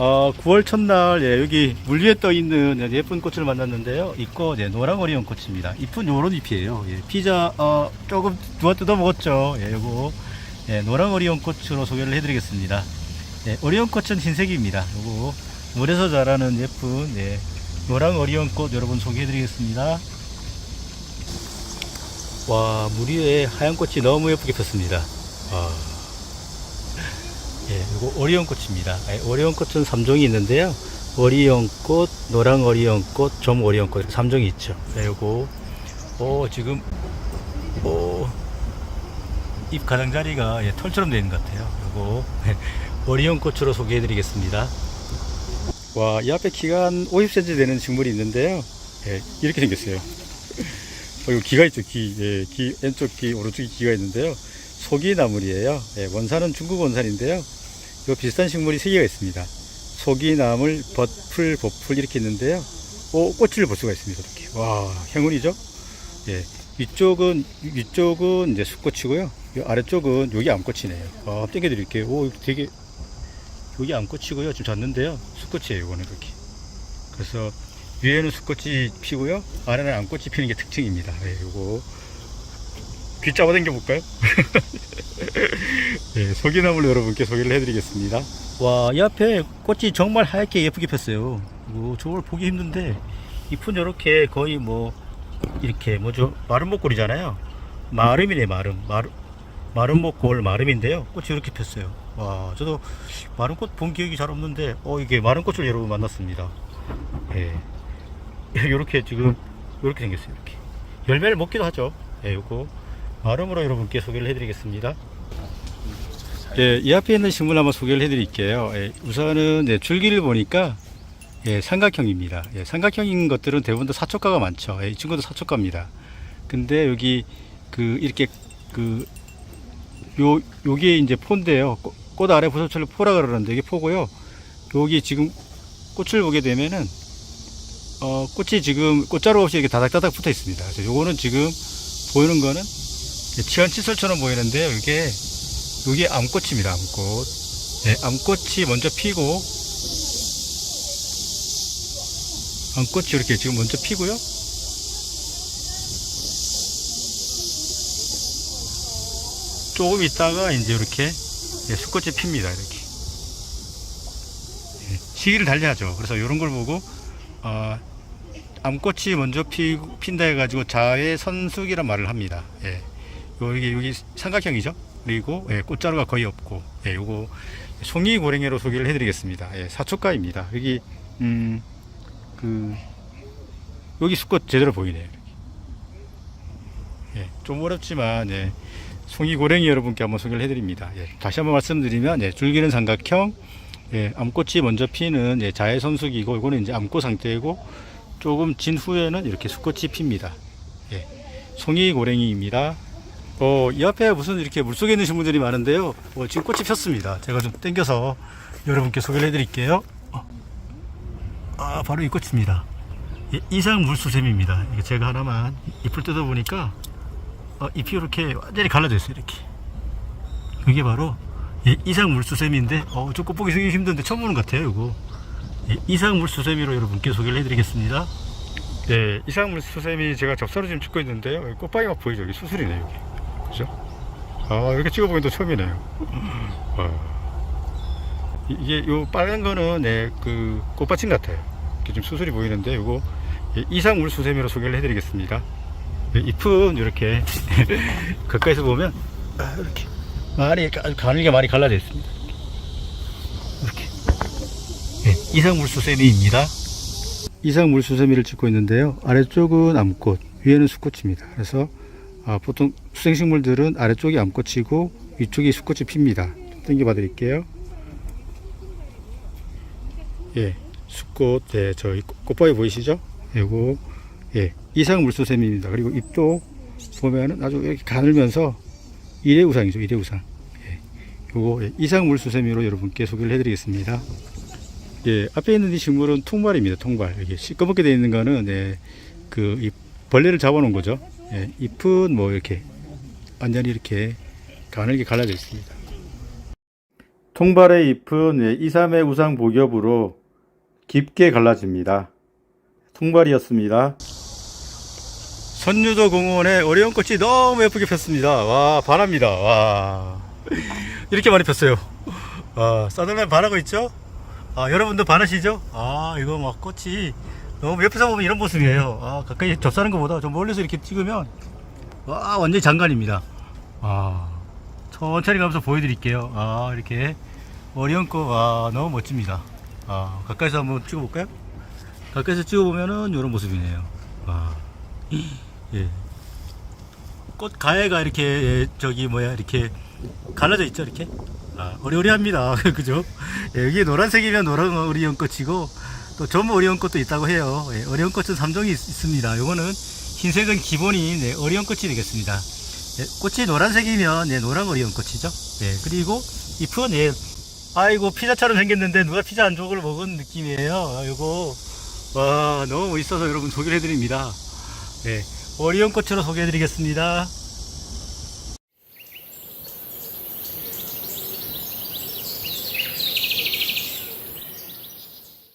어, 9월 첫날 예, 여기 물 위에 떠 있는 예, 예쁜 꽃을 만났는데요. 이 꽃, 예, 노랑 어리온 꽃입니다. 잎은 요런 잎이에요. 예, 피자 어, 조금 누가 뜯어 먹었죠. 예, 요거 예, 노랑 어리온 꽃으로 소개를 해드리겠습니다. 예, 어리온 꽃은 흰색입니다. 요거 물에서 자라는 예쁜 예, 노랑 어리온 꽃 여러분 소개해드리겠습니다. 와, 물 위에 하얀 꽃이 너무 예쁘게 폈습니다. 와. 예, 이거 오리온 꽃입니다. 예, 오리온 꽃은 3종이 있는데요. 오리온 꽃, 노랑 오리온 꽃, 점 오리온 꽃, 이렇게 3종이 있죠. 네, 요거, 오, 지금, 오, 잎 가장자리가 예, 털처럼 되어 있는 것 같아요. 요거, 예, 오리온 꽃으로 소개해 드리겠습니다. 와, 이 앞에 키가 한 50cm 되는 식물이 있는데요. 예, 이렇게 생겼어요. 어, 이거 기가 있죠, 기. 예, 기, 왼쪽 기, 오른쪽에 기가 있는데요. 소기나물이에요. 예, 원산은 중국 원산인데요. 이 비슷한 식물이 세 개가 있습니다. 소기나물, 벗풀, 보풀 이렇게 있는데요. 오, 꽃을 볼 수가 있습니다. 이렇게. 와, 행운이죠? 예. 위쪽은, 위쪽은 이제 숫꽃이고요. 이 아래쪽은 여기 암꽃이네요. 아, 땡겨드릴게요. 오, 되게, 여기 암꽃이고요. 지금 졌는데요. 숫꽃이에요, 이거는 이렇게. 그래서 위에는 숫꽃이 피고요. 아래는 암꽃이 피는 게 특징입니다. 예, 요거. 귀 잡아당겨 볼까요? 네, 소기나물 여러분께 소개를 해드리겠습니다. 와, 이 앞에 꽃이 정말 하얗게 예쁘게 폈어요. 뭐, 저걸 보기 힘든데, 잎은 이렇게 거의 뭐, 이렇게 뭐죠? 마름 목골이잖아요. 마름이네, 마름. 마름, 마름 목골 마름인데요. 꽃이 이렇게 폈어요. 와, 저도 마름 꽃본 기억이 잘 없는데, 어, 이게 마름 꽃을 여러분 만났습니다. 예. 요렇게 지금, 요렇게 생겼어요, 이렇게. 열매를 먹기도 하죠. 예, 요거. 마름으로 여러분께 소개를 해드리겠습니다. 예, 이 앞에 있는 식물 한번 소개를 해드릴게요. 예, 우선은 네, 줄기를 보니까 예, 삼각형입니다. 예, 삼각형인 것들은 대부분 다 사촉가가 많죠. 예, 이 친구도 사촉가입니다. 근데 여기 그 이렇게 그 요, 요게 이제 포인데요. 꽃, 꽃 아래 부서철을 포라 그러는데 이게 포고요. 여기 지금 꽃을 보게 되면은 어, 꽃이 지금 꽃자루 없이 이렇게 다닥다닥 붙어 있습니다. 요거는 지금 보이는 거는 치안 칫솔처럼 보이는데요. 이게 이게 암꽃입니다. 암꽃. 네, 암꽃이 먼저 피고 암꽃이 이렇게 지금 먼저 피고요. 조금 있다가 이제 이렇게 예, 수꽃이 핍니다. 이렇게 예, 시기를 달리하죠. 그래서 이런 걸 보고 어, 암꽃이 먼저 피, 핀다 해가지고 자의 선숙이란 말을 합니다. 예. 여기 여기 삼각형이죠. 그리고 예, 꽃자루가 거의 없고, 예, 요거 송이 고랭이로 소개를 해드리겠습니다. 예, 사초가입니다. 여기 음 그 여기 수꽃 제대로 보이네요. 예, 좀 어렵지만 예, 송이 고랭이 여러분께 한번 소개를 해드립니다. 예, 다시 한번 말씀드리면 예, 줄기는 삼각형, 예, 암꽃이 먼저 피는 예, 자의 선숙이고 이거는 이제 암꽃 상태이고 조금 진 후에는 이렇게 수꽃이 핍니다. 예, 송이 고랭이입니다. 어, 이 앞에 무슨 이렇게 물속에 있는 식물들이 많은데요. 어, 지금 꽃이 폈습니다. 제가 좀 땡겨서 여러분께 소개를 해드릴게요. 어. 아, 바로 이 꽃입니다. 예, 이상 물수샘입니다. 제가 하나만 잎을 뜯어보니까 어, 잎이 이렇게 완전히 갈라져 있어요. 이렇게. 이게 바로 예, 이상 물수샘인데, 어, 저 꽃보기 되게 힘든데 처음 보는 것 같아요. 이거. 예, 이상 물수샘이로 여러분께 소개를 해드리겠습니다. 네, 이상 물 수샘이 제가 접사로 지금 찍고 있는데요. 막 보이죠? 여기 수술이네요. 여기. 그죠? 아, 이렇게 찍어보긴 또 처음이네요. 와. 이- 이게 요 빨간 거는 네, 그 꽃받침 같아요. 이렇게 좀 수술이 보이는데 요거 예, 이상 물 수세미로 소개를 해드리겠습니다. 예, 잎은 이렇게 가까이서 보면 아, 이렇게 많이 가- 가늘게 많이 갈라져 있습니다. 이렇게 예, 이상 물 수세미입니다. 이상 물 수세미를 찍고 있는데요. 아래쪽은 암꽃, 위에는 수꽃입니다. 그래서 아, 보통 수생식물들은 아래쪽이 암꽃이고 위쪽이 수꽃이 핍니다. 좀 당겨봐 드릴게요. 예, 수꽃, 예, 저 꽃바위 보이시죠? 요거, 예, 이상 물수샘입니다. 그리고 잎도 보면은 아주 이렇게 가늘면서 일회우상이죠, 일회우상. 예, 요거 예, 이상 물수샘으로 여러분께 소개를 해드리겠습니다. 예, 앞에 있는 이 식물은 통발입니다, 통발. 이게 시꺼멓게 되어 있는 거는, 예, 그, 이 벌레를 잡아놓은 거죠. 예, 잎은 뭐 이렇게 완전히 이렇게 가늘게 갈라져 있습니다. 통발의 잎은 예, 2, 3회 우상 복엽으로 깊게 갈라집니다. 통발이었습니다. 선유도 공원에 어려운 꽃이 너무 예쁘게 폈습니다. 와, 반합니다. 와. 이렇게 많이 폈어요. 아, 싸늘면 반하고 있죠? 아, 여러분도 반하시죠? 아, 이거 막 꽃이 너무 옆에서 보면 이런 모습이에요. 아, 가까이 접사는 것보다 좀 멀리서 이렇게 찍으면 와, 완전히 장관입니다. 아, 천천히 가면서 보여드릴게요. 아, 이렇게 어려운 꽃, 와, 너무 멋집니다. 아, 가까이서 한번 찍어볼까요? 가까이서 찍어보면은 이런 모습이네요. 와, 예. 꽃 가해가 이렇게 예, 저기 뭐야 이렇게 갈라져 있죠 이렇게 아, 어리어리합니다 그죠 예, 여기 노란색이면 노란 어리온 꽃이고 또점 어리온 꽃도 있다고 해요 예, 어리온 꽃은 3종이 있, 습니다 요거는 흰색은 기본이 네, 어리온 꽃이 되겠습니다. 예, 꽃이 노란색이면 네, 노란 어리온 꽃이죠. 예, 그리고 잎은 예, 아이고 피자처럼 생겼는데 누가 피자 한 조각을 먹은 느낌이에요. 아, 요거 와 너무 멋있어서 여러분 소개를 해드립니다. 예, 어리온 꽃으로 소개해드리겠습니다